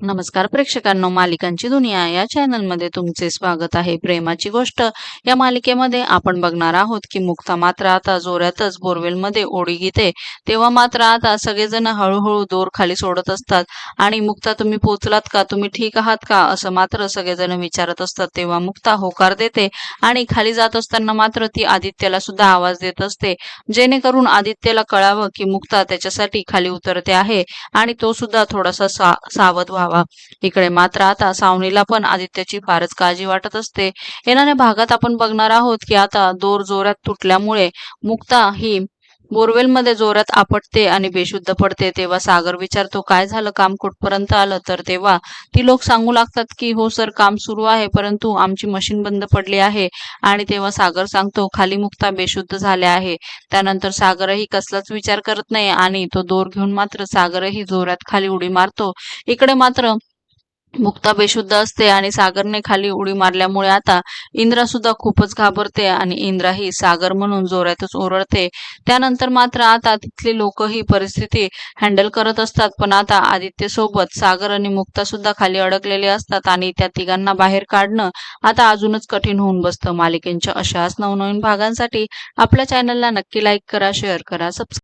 नमस्कार प्रेक्षकांनो मालिकांची दुनिया या चॅनलमध्ये तुमचे स्वागत आहे. प्रेमाची गोष्ट. या मालिकेमध्ये आपण बघणार आहोत की मुक्ता मात्र आता जोरातच बोरवेलमध्ये ओढी घेते. तेव्हा मात्र आता सगळेजण हळूहळू दोर खाली सोडत असतात. आणि मुक्ता तुम्ही पोचलात का? तुम्ही ठीक आहात का? असं मात्र सगळेजण विचारत असतात. तेव्हा मुक्ता होकार देते आणि खाली जात असताना मात्र ती आदित्यला सुद्धा आवाज देत असते. जेणेकरून आदित्यला कळावं की मुक्ता त्याच्यासाठी खाली उतरते आहे आणि तो सुद्धा थोडासा सा सावध व्हावा. इकडे मात्र आता सावनीला पण आदित्यची फारच काळजी वाटत असते. येणाऱ्या भागात आपण बघणार आहोत की आता दोर जोरात तुटल्यामुळे मुक्ता ही बोरवेलमध्ये जोरात आपटते आणि बेशुद्ध पडते तेव्हा सागर विचारतो काय झालं? काम कुठपर्यंत आलं? तर तेव्हा ती लोक सांगू लागतात की हो सर काम सुरू आहे परंतु आमची मशीन बंद पडली आहे. आणि तेव्हा सागर सांगतो खाली मुक्ता बेशुद्ध झाल्या आहे. त्यानंतर सागरही कसलाच विचार करत नाही आणि तो दोर घेऊन मात्र सागरही जोरात खाली उडी मारतो. इकडे मात्र मुक्ता बेशुद्ध असते आणि सागरने खाली उडी मारल्यामुळे आता इंद्रा सुद्धा खूपच घाबरते आणि इंद्रा ही सागर म्हणून जोरातच ओरडते. त्यानंतर मात्र आता तिथले लोक ही परिस्थिती हँडल करत असतात पण आता आदित्य सोबत सागर आणि मुक्ता सुद्धा खाली अडकलेले असतात आणि त्या तिघांना बाहेर काढणं आता अजूनच कठीण होऊन बसतं. मालिकेंच्या अशाच नवनवीन भागांसाठी आपल्या चॅनलला नक्की लाईक करा शेअर करा सबस्क्राईब